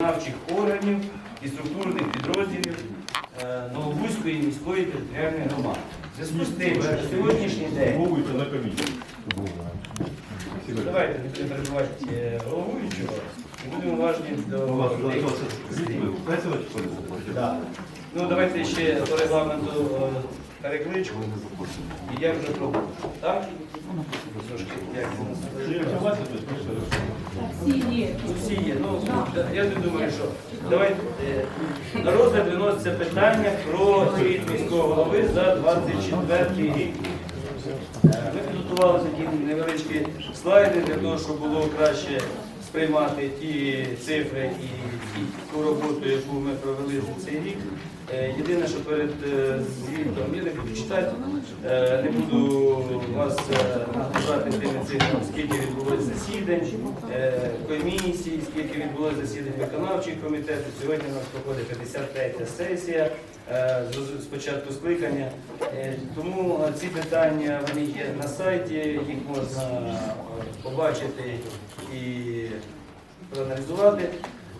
виконавчих органів і структурних підрозділів е, Новобузької міської територіальної громади. В зв'язку з тим, що на сьогоднішній день на комісію. давайте не перебувати е, головуючого і будемо уважні до У Да. Ну давайте ще по регламенту е, перекличку. І я вже пробую. Так? Трошки, як це називається? Всі є. Ну, я не думаю, що давайте е, на розгляд виноситься питання про звіт міського голови за 24 рік. Е, Ми підготували такі невеличкі слайди для того, щоб було краще сприймати ті цифри і ту роботу, яку ми провели за цей рік. Е, Єдине, що перед е, звітом я не е, не буду вас нагружати тими цифрами, скільки відбулося засідань, комісій, скільки відбулося засідань виконавчих комітетів. Сьогодні у нас проходить 53 сесія з- початку скликання. Тому ці питання вони є на сайті, їх можна побачити і проаналізувати.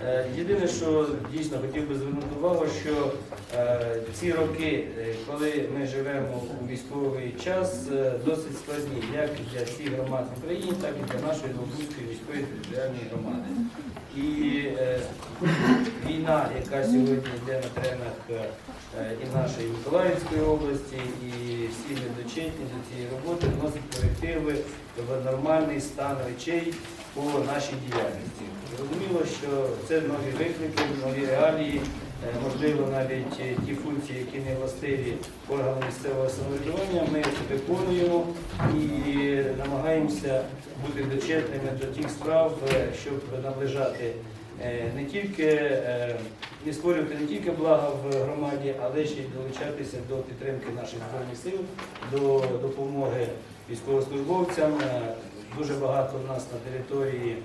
Е, Єдине, що дійсно хотів би звернути увагу, що е, ці роки, е, коли ми живемо у військовий час, досить складні як для всіх громад в Україні, так і для нашої Новобузької міської територіальної громади. І війна, яка сьогодні йде на теренах і нашої Миколаївської області, і всі недочетні до цієї роботи вносить корективи в нормальний стан речей по нашій діяльності. Зрозуміло, що це нові виклики, нові реалії, е, можливо, навіть е, ті функції, які не властиві органам місцевого самоврядування, ми виконуємо і намагаємося бути дочетними до тих справ, е, щоб наближати не тільки не створювати не тільки блага в громаді, але ще й долучатися до підтримки наших збройних сил, до допомоги військовослужбовцям. Дуже багато в нас на території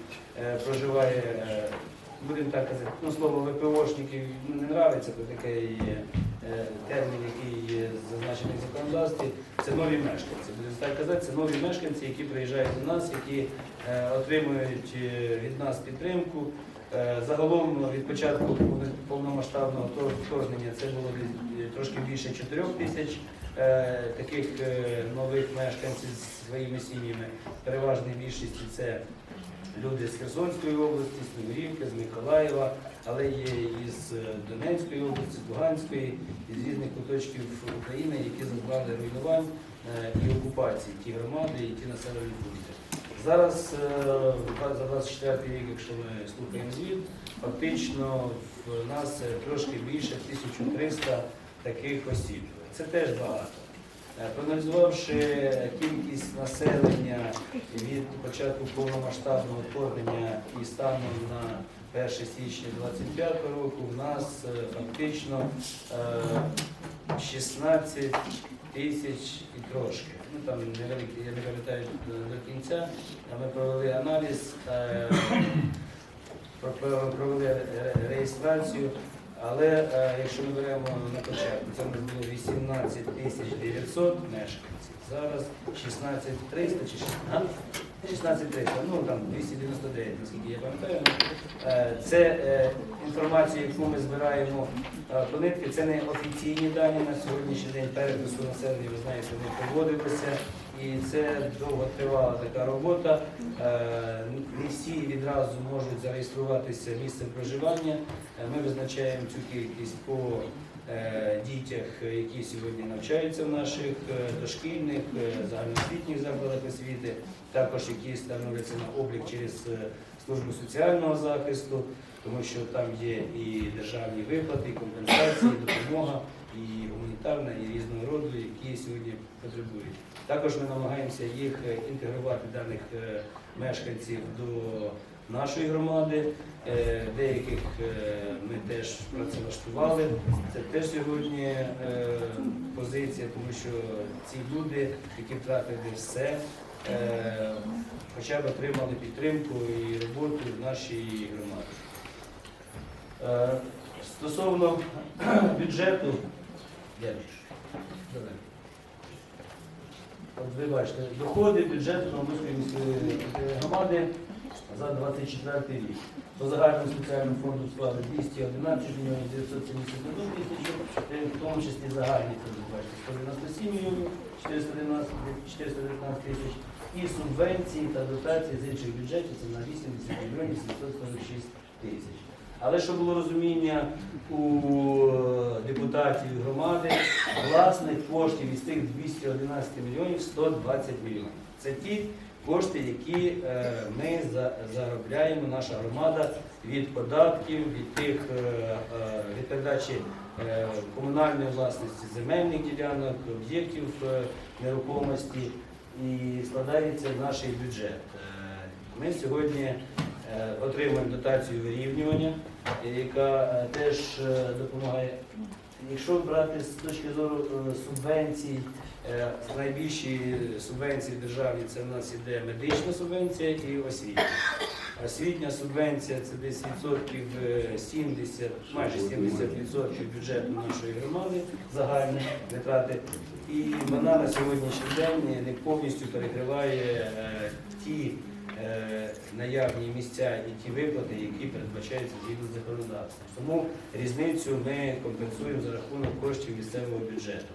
е, проживає, е, будемо так казати, ну слово ВПОшників не нравиться, бо такий е, термін, який є зазначений в законодавстві. Це нові мешканці. Будемо так казати, це нові мешканці, які приїжджають до нас, які отримують від нас підтримку. Е, Загалом від початку повномасштабного вторгнення це було е, трошки більше 4 тисяч е, таких нових мешканців з своїми сім'ями. Переважній більшості це люди з Херсонської області, з Новогрівки, з Миколаєва, але є і з Донецької області, з Луганської, і з різних куточків України, які зазнали руйнувань і окупації, ті громади і ті населені пункти. Зараз е, за 24 рік, якщо ми слухаємо звіт, фактично в нас е, трошки більше 1300 таких осіб. Це теж багато. Е, Проаналізувавши кількість населення від початку повномасштабного вторгнення і станом на 1 січня 2025 року, в нас фактично е, 16 тисяч і трошки. Ну там невеликі, я не пам'ятаю до, до кінця. Ми провели аналіз, е, про- про- провели реєстрацію. Але е, якщо ми беремо на початку, це було 18 тисяч 900 мешканців. Зараз 16 300 чи 16, 16 ну там 299, наскільки я пам'ятаю. Е, Це е, інформація, яку ми збираємо е, по нитки, це не офіційні дані на сьогоднішній день перепису населення, ви знаєте, не проводилося. І це довго тривала така робота. Не всі відразу можуть зареєструватися місцем проживання. Ми визначаємо цю кількість по дітях, які сьогодні навчаються в наших е, дошкільних, е, загальноосвітніх закладах освіти, також які становляться на облік через е, службу соціального захисту, тому що там є і державні виплати, і компенсації, і допомога, і гуманітарна, і різного роду, які сьогодні потребують. Також ми намагаємося їх е, інтегрувати даних е, мешканців до нашої громади. Е, Деяких е, ми теж працевлаштували. Це теж сьогодні е, позиція, тому що ці люди, які втратили все, хоча б отримали підтримку і роботу в нашій громаді. Стосовно бюджету. От ви бачите, доходи бюджету Новомиської міської громади за 24 рік. По загальному спеціальному фонду складу 211 мільйонів 971 тисячу, е, в тому числі загальні це бачите, 197 мільйонів 419 тисяч і субвенції та дотації з інших бюджетів це на 80 мільйонів 746 тисяч. Але щоб було розуміння у е, депутатів громади, власних коштів із тих 211 мільйонів 120 мільйонів. Це ті кошти, які е, ми заробляємо, наша громада від податків, від тих е, е, від передачі комунальної власності земельних ділянок, об'єктів нерухомості і складається наш бюджет. Ми сьогодні отримуємо дотацію вирівнювання, яка теж допомагає. Якщо брати з точки зору е, субвенцій, е, найбільші субвенції державні це в нас іде медична субвенція і освітня. Освітня субвенція це десь відсотків е, 70, майже 70% бюджету нашої громади, загальні витрати. І вона на сьогоднішній день не повністю перекриває е, ті е, наявні місця і ті виплати, які передбачаються згідно з законодавством. Тому різницю ми компенсуємо за рахунок коштів місцевого бюджету.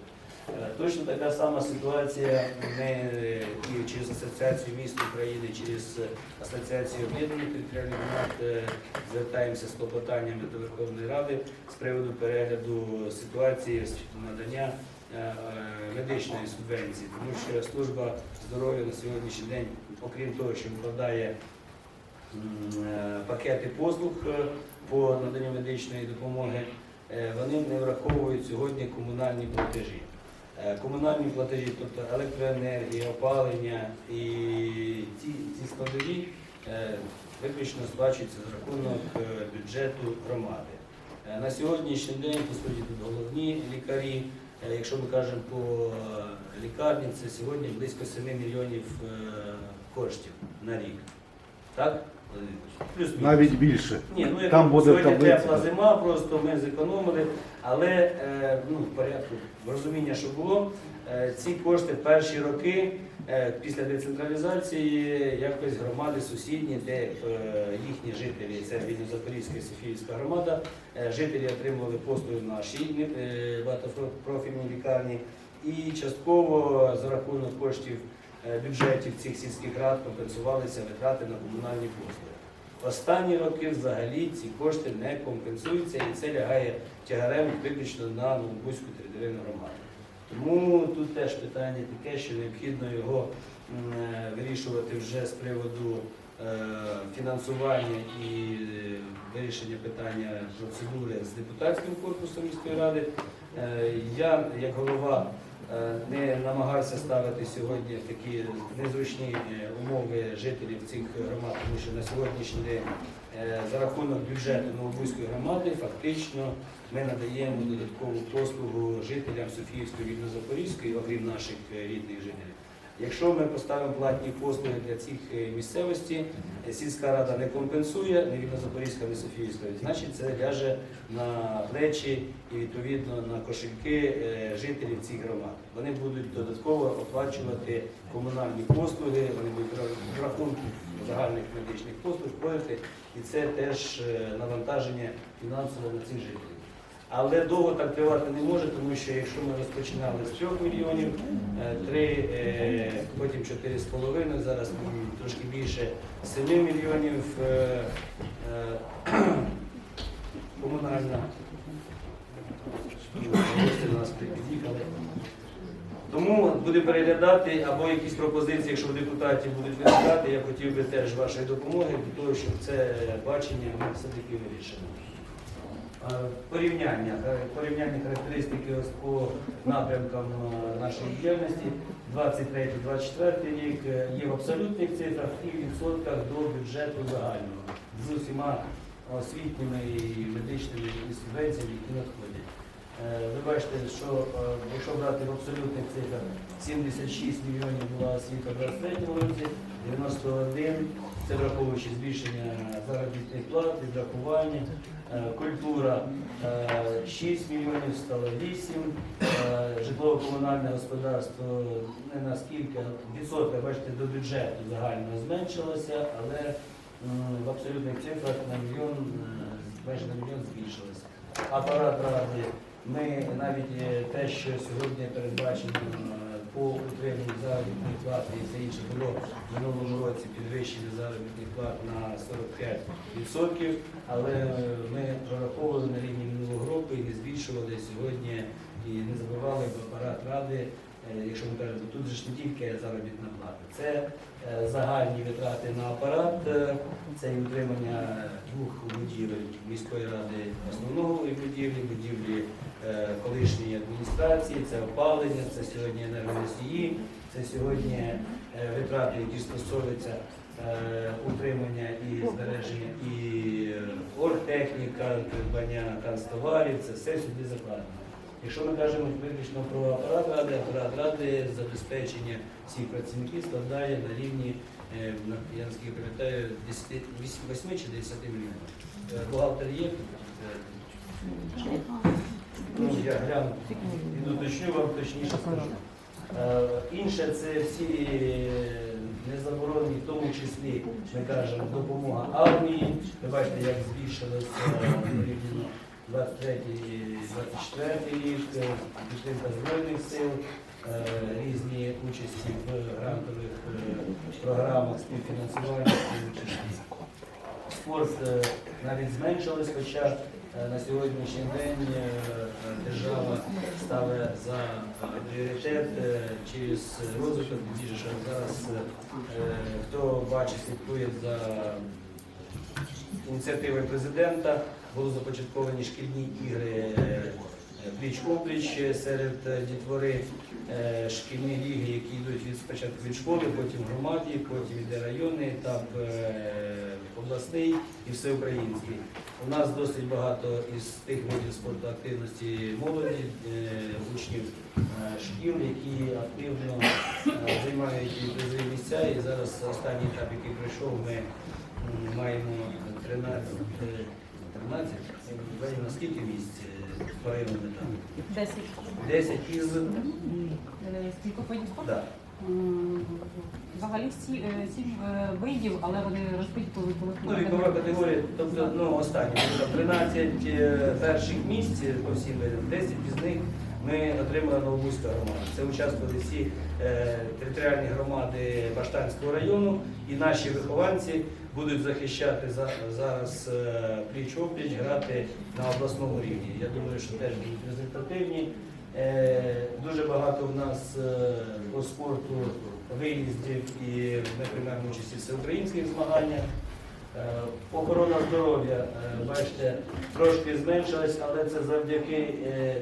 Е, Точно така сама ситуація ми е, і через Асоціацію міст України, через е, Асоціацію об'єднаних територіальних громад е, звертаємося з клопотаннями до Верховної Ради з приводу перегляду ситуації надання е, е, медичної субвенції, тому що служба здоров'я на сьогоднішній день, окрім того, що вкладає е, пакети послуг е, по наданню медичної допомоги, е, вони не враховують сьогодні комунальні платежі. Е, Комунальні платежі, тобто електроенергія, опалення і ці, ці складові е, виключно сплачуються за рахунок е, бюджету громади. Е, На сьогоднішній день, по суті, тут головні лікарі. Якщо ми кажемо по е, лікарні, це сьогодні близько 7 мільйонів е, коштів на рік. Так? Плюс-мінус. Навіть більше. Ні, ну як Там буде сьогодні таблиця. тепла зима, просто ми зекономили, але е, ну, в порядку розуміння, що було, ці кошти перші роки після децентралізації якось громади сусідні, де е, їхні жителі, це Вільно-Запорізька і Софіївська громада, е, жителі отримували послуги в нашій е, багатопрофільній лікарні і частково за рахунок коштів е, бюджетів цих сільських рад компенсувалися витрати на комунальні послуги. Останні роки взагалі ці кошти не компенсуються і це лягає тягарем виключно на Новобузьку територіальну громаду. Тому тут теж питання таке, що необхідно його е, вирішувати вже з приводу е, фінансування і е, вирішення питання процедури з депутатським корпусом міської ради. Я, як голова, не намагався ставити сьогодні в такі незручні умови жителів цих громад, тому що на сьогоднішній день за рахунок бюджету Новобузької громади фактично ми надаємо додаткову послугу жителям Софіївської вільно-Запорізької, окрім наших е, рідних жителів. Якщо ми поставимо платні послуги для цих е, місцевостей, е, сільська рада не компенсує, не Вільно-Запорізька, не Софіївська, значить це ляже на плечі і відповідно на кошельки е, жителів цих громад. Вони будуть додатково оплачувати комунальні послуги, вони будуть в рахунку загальних медичних послуг входити, і це теж е, навантаження фінансове на цих жителів. Але довго так тривати не може, тому що якщо ми розпочинали з 3 мільйонів, 3, потім 4,5, зараз трошки більше 7 мільйонів е, е, комунальна. Гості нас під'їхали. Тому буде переглядати або якісь пропозиції, якщо депутатів будуть виникати, я хотів би теж вашої допомоги для того, щоб це бачення ми все-таки вирішили. Е, Порівняння, е, порівняння характеристики по напрямкам е, нашої діяльності 23-24 рік є в абсолютних цифрах і в відсотках до бюджету загального з усіма освітніми і медичними субвенціями, які надходять. Е, Ви бачите, що е, якщо брати в абсолютних цифрах 76 мільйонів була освіта в 23 році, 91, це враховуючи збільшення заробітних плат, відрахування. Е, Культура е, 6 мільйонів стало 8, Е, житлово-комунальне господарство не наскільки відсотка, бачите, до бюджету загального зменшилося, але в абсолютних цифрах на мільйон, майже на мільйон збільшилось. Апарат ради, ми навіть е, те, що сьогодні передбачено е, по утриманню заробітних плат і все інше було в минулому році підвищення заробітних плат на 45%, але е, ми прораховували на рівні минулого року і не збільшували. Сьогодні і не забували в апарат ради, якщо ми кажемо, тут же ж не тільки заробітна плата, це е, загальні витрати на апарат, е, це і утримання двох будівель міської ради основного будівлі, будівлі е, колишньої адміністрації, це опалення, це сьогодні енергоносії, це сьогодні е, витрати, які стосуються е, утримання і збереження і е, оргтехніка, придбання канцтоварів, це все сюди закладено. Якщо ми кажемо виключно про апарат ради, апарат ради забезпечення всіх працівників складає на рівні, е, я наскільки пам'ятаю, 8 чи 10 мільйонів. Е, Бухгалтер є? Ну, я гляну і уточню вам точніше скажу. Е, Інше це всі незаборонені, в тому числі, ми кажемо, допомога армії. Ви бачите, як збільшилося порівняно 23 24 рік, е, підтримка Збройних сил, е, різні участі в грантових е, програмах співфінансування. Спорт навіть зменшилось, хоча на сьогоднішній день держава ставить за пріоритет через розвиток, що зараз хто бачить, слідкує за ініціативою президента, були започатковані шкільні ігри е, пліч-опліч серед е, дітвори, е, шкільні ліги, які йдуть від спочатку від школи, потім громаді, потім йде районний етап, обласний і всеукраїнський. У нас досить багато із тих видів спорту активності молоді, учнів шкіл, які активно займають призові місця. І зараз останній етап, який пройшов, ми маємо 13, е, 13, Вадим, на скільки місць е, там? Десять. 10 із Е, Скільки видів спорту? да. М, Взагалі всі е, сім е, видів, але вони по вікових Ну, вікова категорія, тобто ну, останні, там 13 е, перших місць по всім видам, 10 із них ми отримали Новобузька громада. Це участвували всі е, територіальні громади Баштанського району, і наші вихованці будуть захищати зараз е, пліч-опліч, грати на обласному рівні. Я думаю, що теж будуть результативні. Е, Дуже багато в нас е, по спорту виїздів і ми приймаємо участь у всеукраїнських змаганнях. Охорона здоров'я, бачите, трошки зменшилась, але це завдяки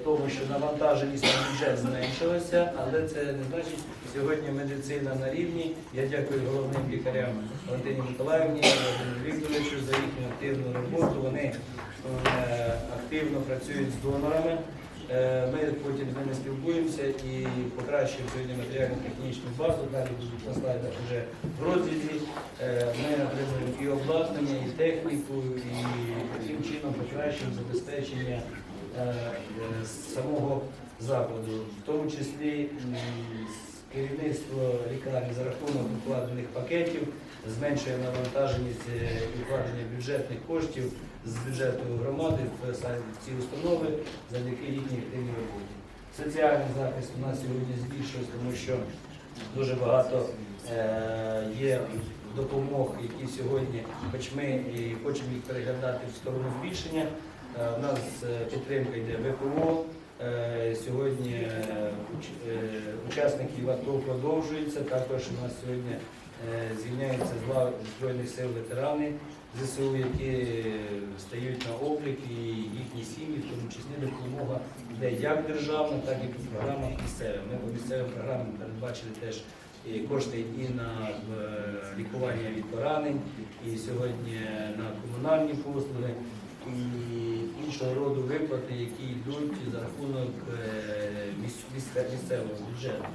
тому, що навантаженість на бюджет зменшилася, але це не значить, сьогодні медицина на рівні. Я дякую головним лікарям Валентині Миколаївні, Вікторовичу за їхню активну роботу. Вони е, активно працюють з донорами. Е, Ми потім з ними спілкуємося і покращуємо сьогодні матеріально-технічну базу. Далі будуть на слайдах вже в розрізі. Е, Ми отримуємо і обладнання, і техніку, і таким чином покращуємо забезпечення самого закладу, в тому числі керівництво лікарні за рахунок укладених пакетів зменшує навантаженість е, і вкладення бюджетних коштів з бюджету громади в ці установи завдяки їхній активній роботі. Соціальний захист у нас сьогодні збільшується, тому що дуже багато е, є допомог, які сьогодні, хоч ми і хочемо їх переглядати в сторону збільшення. Е, У нас е, підтримка йде ВПО. Е, Сьогодні е, е, АТО продовжується. Також у нас сьогодні звільняються з лав Збройних сил ветерани ЗСУ, які стають на облік, і їхні сім'ї, в тому числі допомога йде як державна, так і по програмах місцевим. Ми по місцевим програмам передбачили теж і кошти і на лікування від поранень, і сьогодні на комунальні послуги, і іншого роду виплати, які йдуть за рахунок е, міс- місце- місцевого бюджету.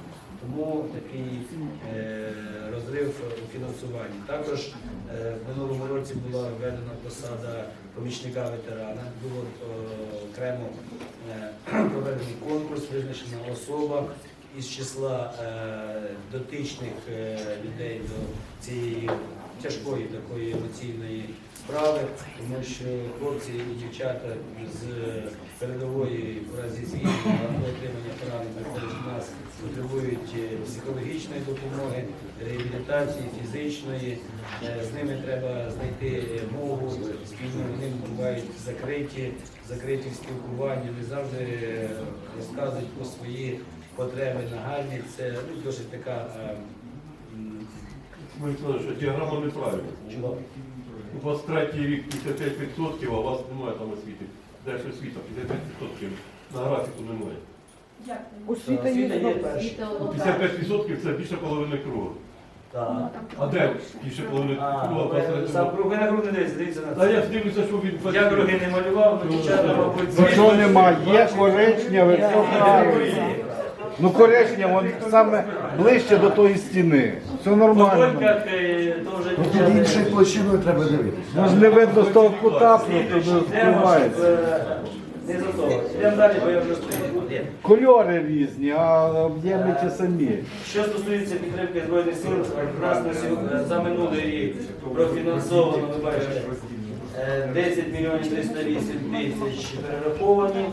Тому такий е, розрив у фінансуванні. Також е, в минулому році була введена посада помічника ветерана, було окремо проведений конкурс, визначена особа із числа дотичних людей до цієї тяжкої такої емоційної справи, тому що хлопці і дівчата з передової в разі звільнення або отримання поранень приходять нас, потребують е, психологічної допомоги, реабілітації, фізичної. Е, З ними треба знайти мову спільно, вони бувають закриті, закриті в спілкуванні, не завжди е, розказують про свої потреби нагальні. Це ну, досить така. М, Ми діаграма неправильна. У вас третій рік 55%, а у вас немає там освіти. Далі освіта 55%. На графіку немає. Освіта Освіта є. є перша. 55% це більше половини кругу. Так. А де більше половини А, кругу? ви сам круги на круги не дивіться, на Та я це. ж дивлюся, що він Я круги не малював, але дівчата, мабуть, Що нема? Є коричневе, все правильно. Ну коричневе, воно саме ближче до тої стіни. Все нормально. дольках е, то Тут дівчата- іншою площиною треба дивитися. Ну ж не видно з того кута, просто Слідуючий, не щоб, впливається. е, Не за того. Йдемо далі, бо я вже стою. Кольори різні, а об'єми ті самі. Що стосується підтримки Збройних сил, нас на сьогодні- за минулий рік профінансовано, ви бачите, е, 10 мільйонів 308 тисяч перераховані.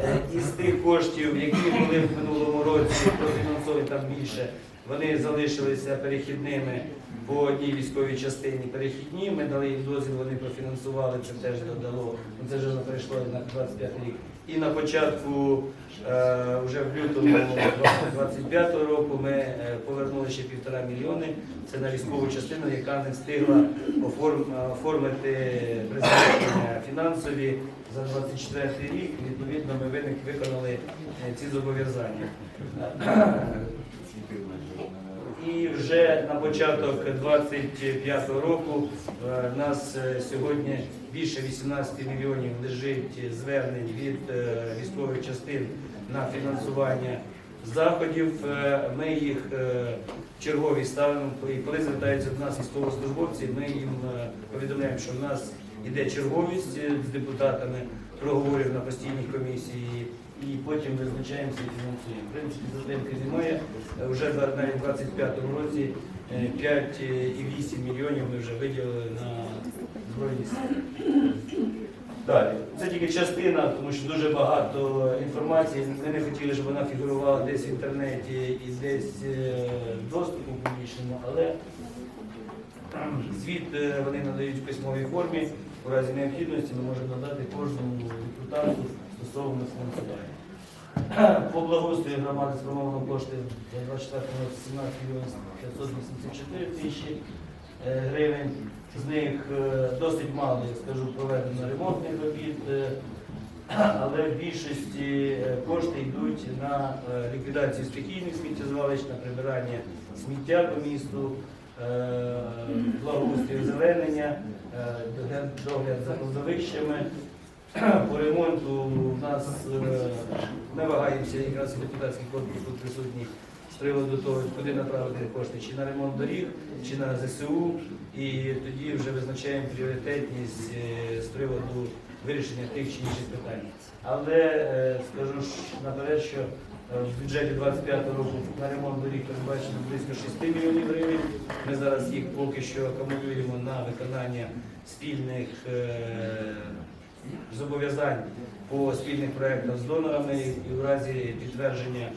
Е, Із тих коштів, які були в минулому році профінансовані там більше, вони залишилися перехідними по одній військовій частині перехідні. Ми дали їм дозвіл, вони профінансували, це теж додало. Ну, Це вже перейшло на 25 рік. І на початку, е, вже в лютому 25 року, ми е, повернули ще півтора мільйони. Це на військову частину, яка не встигла оформ- оформити призначення фінансові за 24 рік. Відповідно, ми виник виконали е, ці зобов'язання. І вже на початок 25-го року е, в нас е, сьогодні більше 18 мільйонів лежить звернень від е, військових частин на фінансування заходів. Е, Ми їх е, чергові ставимо, і коли звертаються до нас військовослужбовці, ми їм е, повідомляємо, що в нас іде черговість е, з депутатами, проговорів на постійній комісії. І потім визначаємося і фінансуємо. В принципі, затримки немає. Е, Вже навіть у 25-му році е, 5,8 мільйонів ми вже виділили на збройні сили. Далі. Це тільки частина, тому що дуже багато інформації. Ми не хотіли, щоб вона фігурувала десь в інтернеті і десь е, в доступу публічному, але звіт е, вони надають в письмовій формі. У разі необхідності ми можемо надати кожному депутату стосовно фінансування. По благоустрою громади спрямовано кошти за 24 року 17 мільйонів 584 тисячі е, гривень. З них е, досить мало, я скажу, проведено ремонтних робіт, е, але в більшості кошти йдуть на ліквідацію стихійних сміттєзвалищ, на прибирання сміття по місту, благоустрій озеленення, е, догляд за кладовищами. По ремонту у нас е, ми вагаємося якраз депутатський корпус тут присутній з приводу того, куди направити кошти, чи на ремонт доріг, чи на ЗСУ. І тоді вже визначаємо пріоритетність е, з приводу вирішення тих чи інших питань. Але е, скажу ж наперед, що е, в бюджеті 25 року на ремонт доріг передбачено близько 6 мільйонів гривень. Ми зараз їх поки що акумулюємо на виконання спільних е, зобов'язань по спільних проєктах з донорами і в разі підтвердження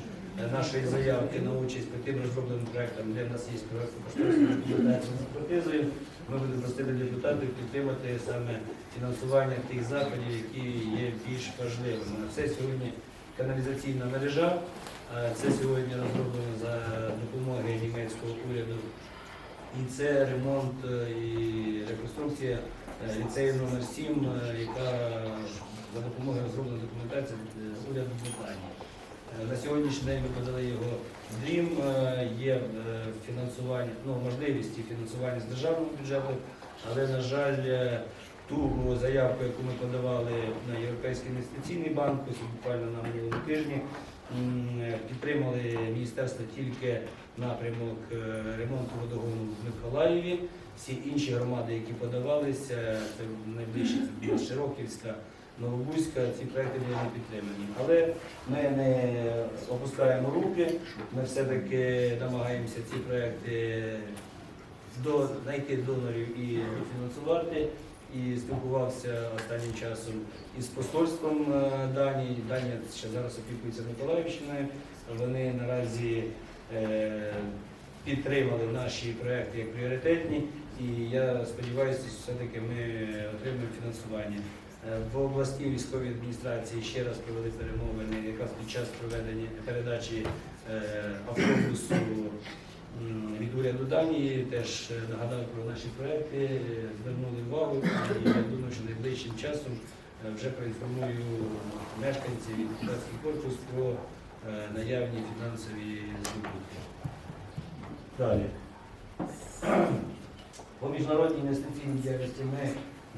е, нашої заявки на участь по тим розробленим проєктам, де в нас є кошторисна документація з експертизою, ми будемо просити депутатів підтримати саме фінансування тих заходів, які є більш важливими. Це сьогодні каналізаційна мережа, е, це сьогодні розроблено за допомоги німецького уряду. І це ремонт е, і реконструкція е, ліцею номер 7, е, яка за допомогою розроблена документації е, уряду Британії. На сьогоднішній день ми подали його дрім. Є фінансування, ну, можливість і фінансування з державного бюджету, але, на жаль, ту заявку, яку ми подавали на Європейський інвестиційний банк, ось буквально на минулому тижні, підтримали міністерство тільки напрямок е, ремонту водогону в Миколаєві. Всі інші громади, які подавалися, це найближче це Широківська, Новобузька, ці проекти були не підтримані. Але ми не опускаємо руки, ми все-таки намагаємося ці проекти знайти донорів і дофінансувати. І спілкувався останнім часом із посольством е, Данії. Данія ще зараз опікується Миколаївщиною. Вони наразі е, підтримали наші проекти як пріоритетні, і я сподіваюся, що все-таки ми отримаємо фінансування. Е, В обласній військовій адміністрації ще раз провели перемовини якраз під час проведення передачі автобусу від уряду Данії. Теж е, нагадав про наші проекти, е, звернули увагу. І я думаю, що найближчим часом е, вже проінформую мешканців і депутатський корпус про е, наявні фінансові здобутки. Далі. По міжнародній інвестиційній діяльності ми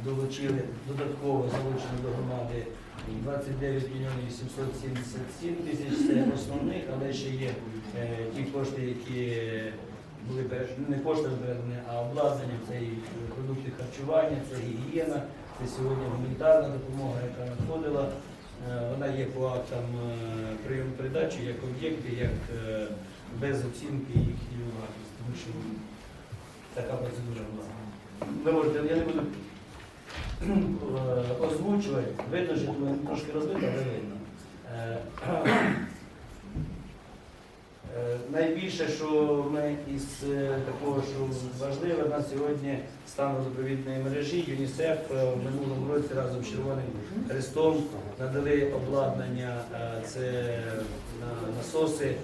долучили додатково залучено до громади 29 мільйонів 877 тисяч. Це основних, але ще є е, ті кошти, які були перед- не кошти передані, а обладнання, це і продукти харчування, це гігієна, це сьогодні гуманітарна допомога, яка надходила. Е, Вона є по актам е, прийому передачі як об'єкти, як е, без оцінки їхньої вартості, тому що така процедура була. Ви можете, я не буду озвучувати, видно, що трошки розбито, але видно. Е, е, Найбільше, що ми із е, такого, що важливе, на сьогодні стан водопровідної мережі ЮНІСЕФ е, в минулому році разом з Червоним Хрестом надали обладнання, е, це на насоси е,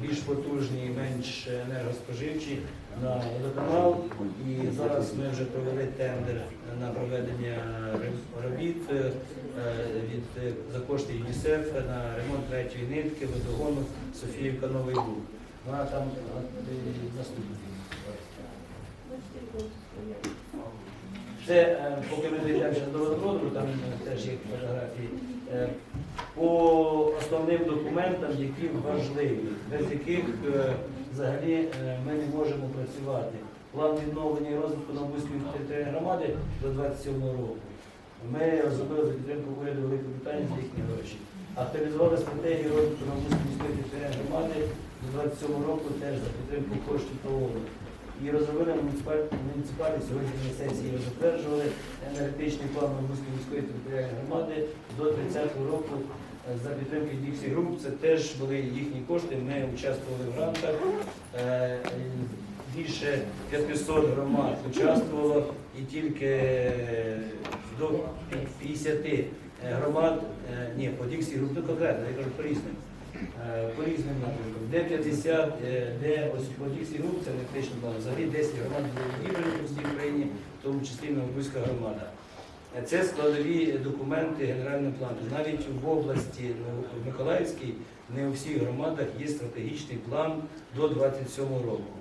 більш потужні, менш енергоспоживчі на водоканал. І зараз ми вже провели тендер на проведення робіт е, від е, за кошти ЮНІСЕФ на ремонт третьої нитки водогону Софіївка Новий Буг. Вона там е, наступна. Це е, поки ми дійдемо до водопроводу, там е, теж є фотографії. По основним документам, які важливі, без яких е, взагалі е, ми не можемо працювати. План відновлення і розвитку Новбузької територіальної громади до 27 року. Ми розробили за підтримку уряду Великої Британії за їхні гроші. Актуалізували стратегію розвитку Новбузької міської територіальної громади до 27 року теж за підтримку коштів ТООНу. І розробили муніципальні сьогодні на сесії затверджували енергетичний план Новбузької міської територіальної громади до 30-го року е, за підтримки Діксі Груп. Це теж були їхні кошти. Ми участвували в грантах. Е, Більше 500 громад участвувало і тільки до 50 е, громад, ні, по Діксі Груп, ну конкретно, я кажу по. Е, По різним напрямкам. Де 50, е, де ось по Діксі Груп, це електричний план. Взагалі 10 громад відібрані по всій Україні, в тому числі Новобузька громада. Е, Це складові документи генерального плану. Навіть в області в Миколаївській не у всіх громадах є стратегічний план до 27 року.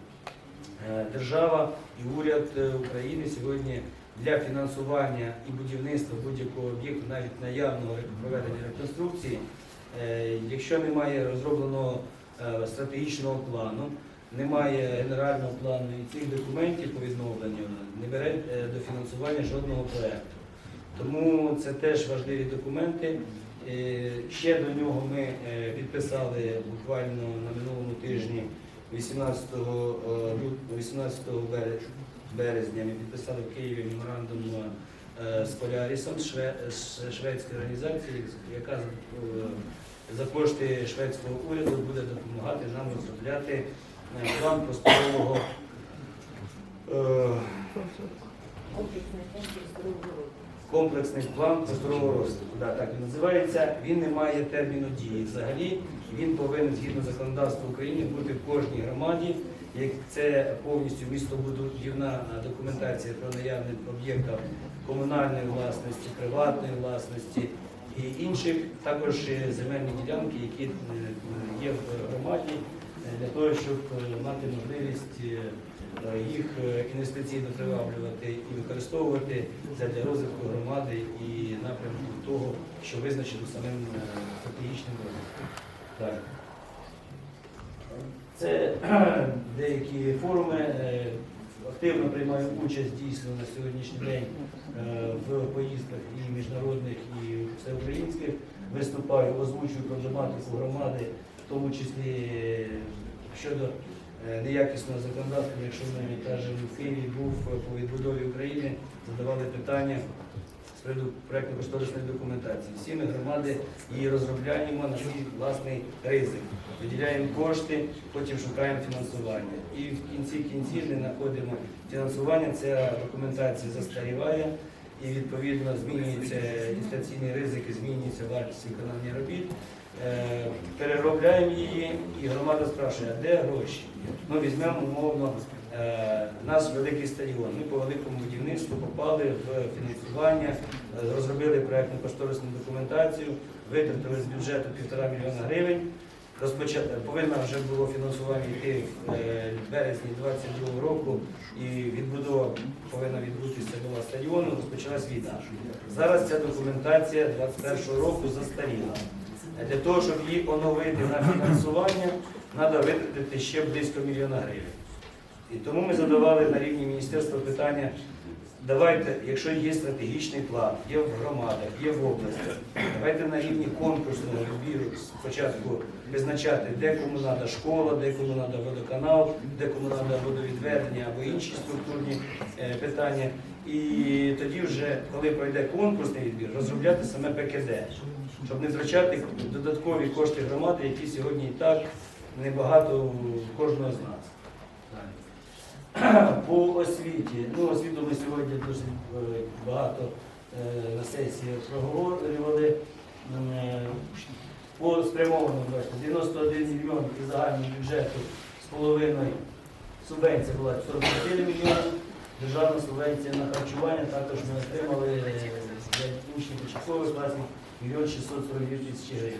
Держава і уряд України сьогодні для фінансування і будівництва будь-якого об'єкту, навіть наявного проведення реконструкції, якщо немає розробленого е, стратегічного плану, немає генерального плану і цих документів по відновленню, не бере е, до фінансування жодного проєкту. Тому це теж важливі документи. Е, Ще до нього ми е, підписали буквально на минулому тижні 18, е, 18 березня ми підписали в Києві меморандум е, з Полярісом, шведської організації, яка за- е, кошти шведського уряду буде допомагати нам розробляти е, план просторового е, комплексний план просторового розвитку. Да, так він називається. Він не має терміну дії. Взагалі він повинен згідно законодавства України бути в кожній громаді. Як це повністю містобудівна документація про наявних об'єктів комунальної власності, приватної власності і інших, також земельні ділянки, які е, є в громаді, е, для того, щоб е, мати можливість їх інвестиційно приваблювати і використовувати для розвитку громади і напрямку того, що визначено самим стратегічним розвитком. Так. Це деякі форуми. Активно приймаю участь дійсно на сьогоднішній день е, в поїздках і міжнародних, і всеукраїнських. Виступаю, озвучую проблематику громади, в тому числі е, щодо е, неякісного законодавства, якщо ми кажемо, в Києві був по відбудові України, задавали питання з приводу проєктно-кошторисної документації. Всі ми громади її розробляємо на свій власний ризик. Виділяємо кошти, потім шукаємо фінансування. І в кінці кінців не знаходимо фінансування, ця документація застаріває і відповідно змінюється інфляційний ризик, змінюється вартість виконання робіт. Е, Переробляємо її, і громада спрашує, а де гроші? Ну, візьмемо умовно е, наш великий стадіон. Ми по великому будівництву попали в фінансування, е, розробили проєктну кошторисну документацію, витратили з бюджету півтора мільйона гривень. Повинно вже було фінансування йти в е, березні 22 року, і відбудова повинна відбутися була стадіону. Розпочалась війна. Зараз ця документація 21 року застаріла. Для того, щоб її оновити на фінансування, треба витратити ще близько мільйона гривень. І тому ми задавали на рівні міністерства питання. Давайте, якщо є стратегічний план, є в громадах, є в областях, давайте на рівні конкурсного відбіру спочатку визначати, де кому треба школа, де кому треба водоканал, де кому треба водовідведення або інші структурні е, питання. І тоді вже, коли пройде конкурсний відбір, розробляти саме ПКД, щоб не втрачати додаткові кошти громади, які сьогодні і так небагато у кожного з нас. По освіті. Ну, освіту ми сьогодні дуже е, багато е, на сесії проговорювали. Е, По спрямованому, бачите, 91 мільйон із загального бюджету з половиною субвенція була 44 мільйони. Державна субвенція на харчування також ми отримали для учнів початкових класів 1 642 тисячі гривень.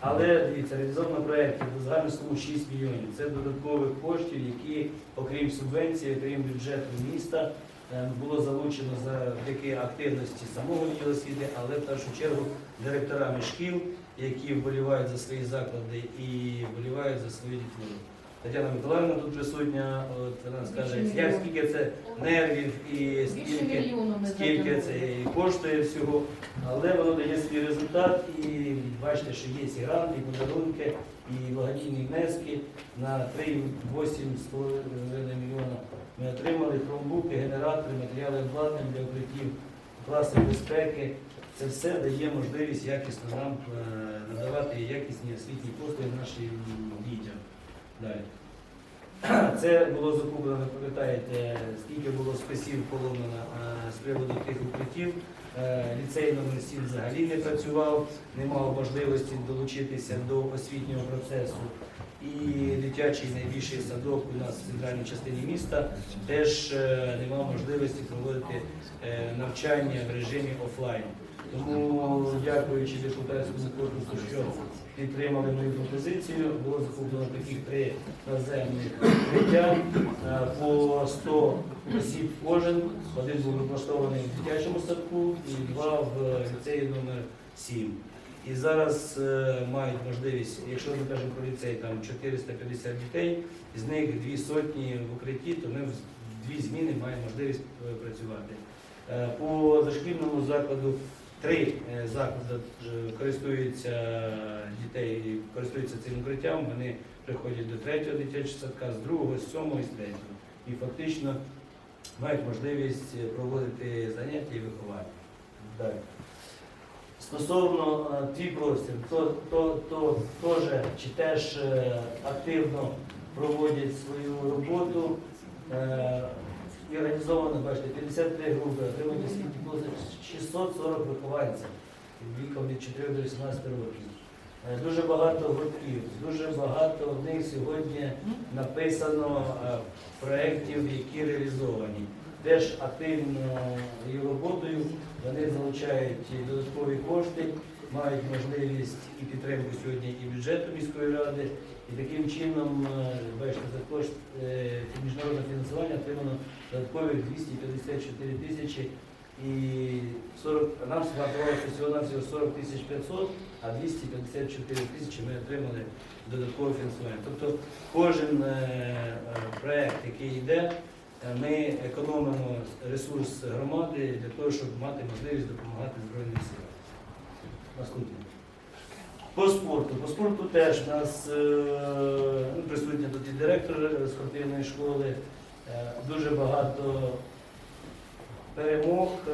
Але дивіться, реалізовано проєктів до загальну суму 6 мільйонів. Це додаткових коштів, які, окрім субвенції, окрім бюджету міста, е, було залучено завдяки активності самого відділу освіти, але в першу чергу директорами шкіл, які вболівають за свої заклади і вболівають за свою дітей. Тетяна Миколаївна тут присутня, от вона скаже, як скільки це нервів і скільки скільки це і коштує всього, але воно дає свій результат і бачите, що є і гранти, і подарунки, і благодійні внески на 3,8,5 мільйона. Ми отримали хромбуки, генератори, матеріали обладнання для укриттів, класи безпеки. Це все дає можливість якісно нам е, надавати якісні освітні послуги нашим дітям. Далі. Це було закуплено, пам'ятаєте, скільки було списів поломано е, з приводу тих укриттів. Е, Ліцей номер 7 взагалі не працював, не мав можливості долучитися до освітнього процесу. І дитячий найбільший садок у нас в центральній частині міста теж е, не мав можливості проводити навчання в режимі офлайн. Тому, дякуючи депутатському корпусу, що підтримали мою пропозицію, було закуплено три наземних укриття е, по 100 осіб кожен. Один був облаштований в дитячому садку і два в ліцеї номер 7. І зараз е, мають можливість, якщо ми кажемо про ліцей, там 450 дітей, з них дві сотні в укритті, то ми в дві зміни маємо можливість е, працювати. По дошкільному закладу три заклади користуються дітей, користуються цим укриттям. Вони приходять до третього дитячого садка, з другого, з сьомого і з третього. І фактично мають можливість проводити заняття і виховання. Далі. Стосовно е, твій простір, то, то, то теж чи теж е, активно проводять свою роботу. Е, і організовано, бачите, 53 групи, отримують скільки 640 вихованців віком від 4 до 18 років. Е, Дуже багато гуртків, дуже багато них сьогодні написано е, проєктів, які реалізовані. Теж активною роботою вони залучають додаткові кошти, мають можливість і підтримку сьогодні і бюджету міської ради. І таким чином, е, бачите, за кошт міжнародного фінансування отримано додаткових 254 тисячі і 40, нам сформувалося всього всього 40 тисяч 500, а 254 тисячі ми отримали додаткове фінансування. Тобто кожен е, е, проект, який йде, е, ми економимо ресурс громади для того, щоб мати можливість допомагати Збройним силам. Наступне. По спорту. По спорту теж у нас ну, присутній тут і директор спортивної школи. Дуже багато перемог. Е,